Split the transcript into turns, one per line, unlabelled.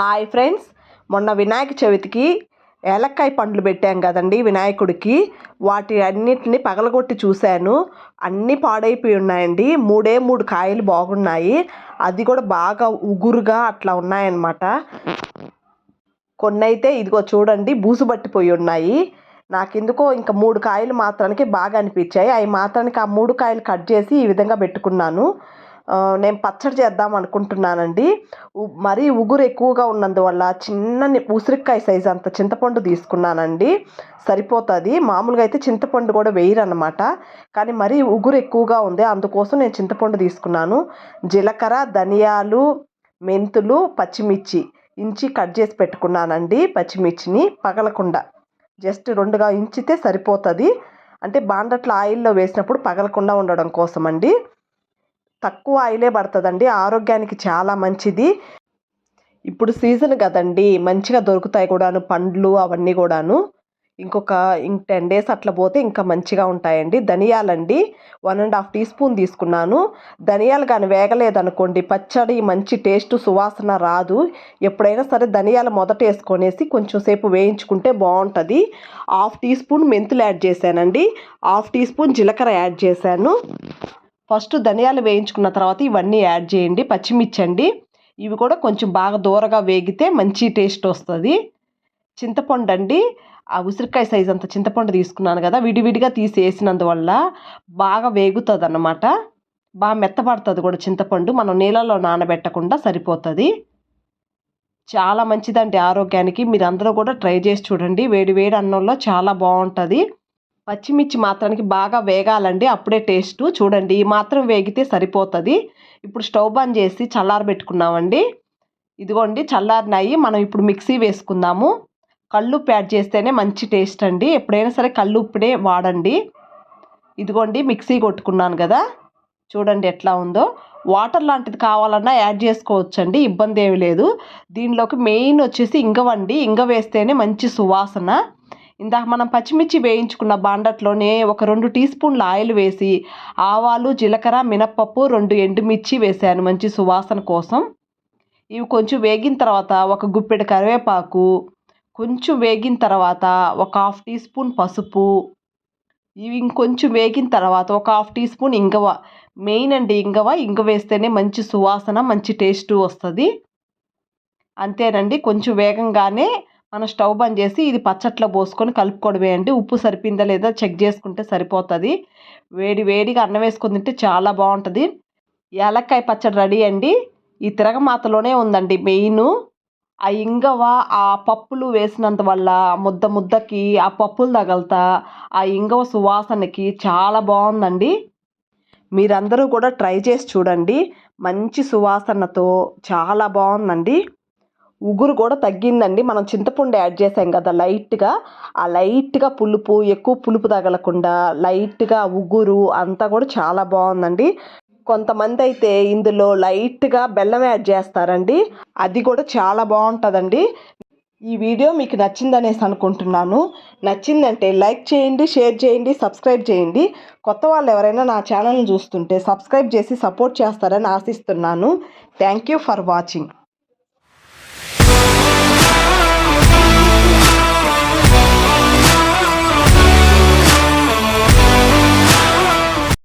Hi friends మొన్న వినాయక చవితికి ఏలక్కాయ పండ్లు పెట్టాం కదండి వినాయకుడికి. వాటి అన్నిటిని పగలగొట్టి చూశాను. అన్నీ పాడైపోయి ఉన్నాయండి. మూడే మూడు కాయలు బాగున్నాయి. అది కూడా బాగా ఉగురుగా అట్లా ఉన్నాయన్నమాట. కొన్ని అయితే ఇదిగో చూడండి బూజు పట్టిపోయి ఉన్నాయి. నాకెందుకో ఇంకా మూడు కాయలు మాత్రానికి బాగా అనిపించాయి. అవి మాత్రానికి ఆ మూడు కాయలు కట్ చేసి ఈ విధంగా పెట్టుకున్నాను. నేను పచ్చడి చేద్దాం అనుకుంటున్నానండి. మరీ ఉగురు ఎక్కువగా ఉన్నందువల్ల చిన్న ఉసిరికాయ సైజ్ అంత చింతపండు తీసుకున్నానండి. సరిపోతుంది. మామూలుగా అయితే చింతపండు కూడా వేయరనమాట కానీ మరీ ఉగురు ఎక్కువగా ఉంది. అందుకోసం నేను చింతపండు తీసుకున్నాను. జీలకర్ర ధనియాలు మెంతులు పచ్చిమిర్చి ఇంచి కట్ చేసి పెట్టుకున్నానండి పచ్చిమిర్చిని పగలకుండా. జస్ట్ రెండుగా ఇంచితే సరిపోతుంది. అంటే బాండట్ల ఆయిల్లో వేసినప్పుడు పగలకుండా ఉండడం కోసం అండి తక్కువ ఆయిలే పడుతుందండి. ఆరోగ్యానికి చాలా మంచిది. ఇప్పుడు సీజన్ కదండి. మంచిగా దొరుకుతాయి కూడాను పండ్లు అవన్నీ కూడాను. ఇంకొక ఇంక టెన్ డేస్ అట్లా పోతే ఇంకా మంచిగా ఉంటాయండి. ధనియాలండి. One and half teaspoon తీసుకున్నాను. ధనియాలు కానీ వేగలేదనుకోండి. పచ్చడి మంచి టేస్ట్ సువాసన రాదు. ఎప్పుడైనా సరే ధనియాలు మొదట వేసుకొనేసి కొంచెం సేపు వేయించుకుంటే బాగుంటుంది. హాఫ్ టీ స్పూన్ మెంతులు యాడ్ చేశానండి. హాఫ్ టీ స్పూన్ జీలకర్ర యాడ్ చేశాను. ఫస్ట్ ధనియాలు వేయించుకున్న తర్వాత ఇవన్నీ యాడ్ చేయండి పచ్చిమిర్చి అండి ఇవి కూడా కొంచెం బాగా దూరగా వేగితే మంచి టేస్ట్ వస్తుంది. చింతపండు అండి. ఆ ఉసిరికాయ సైజ్ అంత చింతపండు తీసుకున్నాను కదా విడివిడిగా తీసి వేసినందువల్ల బాగా వేగుతుంది అన్నమాట బాగా మెత్తపడుతుంది కూడా చింతపండు మనం నీళ్ళలో నానబెట్టకుండా సరిపోతుంది. చాలా మంచిదండి ఆరోగ్యానికి. మీరు అందరూ కూడా ట్రై చేసి చూడండి. వేడి వేడి అన్నంలో చాలా బాగుంటుంది. పచ్చిమిర్చి మాత్రానికి బాగా వేగాలండి. అప్పుడే టేస్ట్. చూడండి ఈ మాత్రం వేగితే సరిపోతుంది. ఇప్పుడు స్టవ్ బంద్ చేసి చల్లారబెట్టుకున్నామండి ఇదిగోండి చల్లారినాయి. మనం ఇప్పుడు మిక్సీ వేసుకుందాము. కళ్ళుప్పు యాడ్ చేస్తేనే మంచి టేస్ట్ అండి. ఎప్పుడైనా సరే కళ్ళుప్పుడే వాడండి. ఇదిగోండి మిక్సీ కొట్టుకున్నాను కదా. చూడండి ఎట్లా ఉందో. వాటర్ లాంటిది కావాలన్నా యాడ్ చేసుకోవచ్చండి. ఇబ్బంది ఏమి లేదు. దీనిలోకి మెయిన్ వచ్చేసి ఇంగవండి. ఇంగ వేస్తేనే మంచి సువాసన. ఇందాక మనం పచ్చిమిర్చి వేయించుకున్న బాండట్లోనే ఒక రెండు టీ స్పూన్ల ఆయిల్ వేసి ఆవాలు జీలకర్ర మినప్పప్పు రెండు ఎండుమిర్చి వేసాను మంచి సువాసన కోసం. ఇవి కొంచెం వేగిన తర్వాత ఒక గుప్పెడు కరివేపాకు కొంచెం వేగిన తర్వాత ఒక హాఫ్ టీ స్పూన్ పసుపు ఇవి ఇంకొంచెం వేగిన తర్వాత ఒక హాఫ్ టీ స్పూన్ ఇంగవ మెయిన్ అండి ఇంగవ. ఇంగ వేస్తేనే మంచి సువాసన మంచి టేస్ట్ వస్తుంది. అంతేనండి కొంచెం వేగంగానే మనం స్టవ్ బంద్ చేసి ఇది పచ్చట్లో పోసుకొని కలుపుకోవడమే అండి. ఉప్పు సరిపోయిందా లేదా చెక్ చేసుకుంటే సరిపోతుంది. వేడి వేడిగా అన్నం వేసుకుని తింటే చాలా బాగుంటుంది. ఏలక్కాయ పచ్చడి రెడీ అండి. ఈ తిరగమాతలోనే ఉందండి మెయిన్. ఆ ఇంగవ ఆ పప్పులు వేసినంత వల్ల ముద్ద ముద్దకి ఆ పప్పులు తగలుతా ఆ ఇంగవ సువాసనకి చాలా బాగుందండి. మీరందరూ కూడా ట్రై చేసి చూడండి. మంచి సువాసనతో చాలా బాగుందండి. ఉగురు కూడా తగ్గిందండి. మనం చింతపండు యాడ్ చేసాం కదా లైట్గా. ఆ లైట్గా పులుపు ఎక్కువ పులుపు తగలకుండా లైట్గా ఉగురు అంతా కూడా చాలా బాగుందండి. కొంతమంది అయితే ఇందులో లైట్గా బెల్లం యాడ్ చేస్తారండి. అది కూడా చాలా బాగుంటుందండి. ఈ వీడియో మీకు నచ్చిందనేసి అనుకుంటున్నాను. నచ్చిందంటే లైక్ చేయండి షేర్ చేయండి సబ్స్క్రైబ్ చేయండి. కొత్త వాళ్ళు ఎవరైనా నా ఛానల్ని చూస్తుంటే సబ్స్క్రైబ్ చేసి సపోర్ట్ చేస్తారని ఆశిస్తున్నాను. Thank you for watching.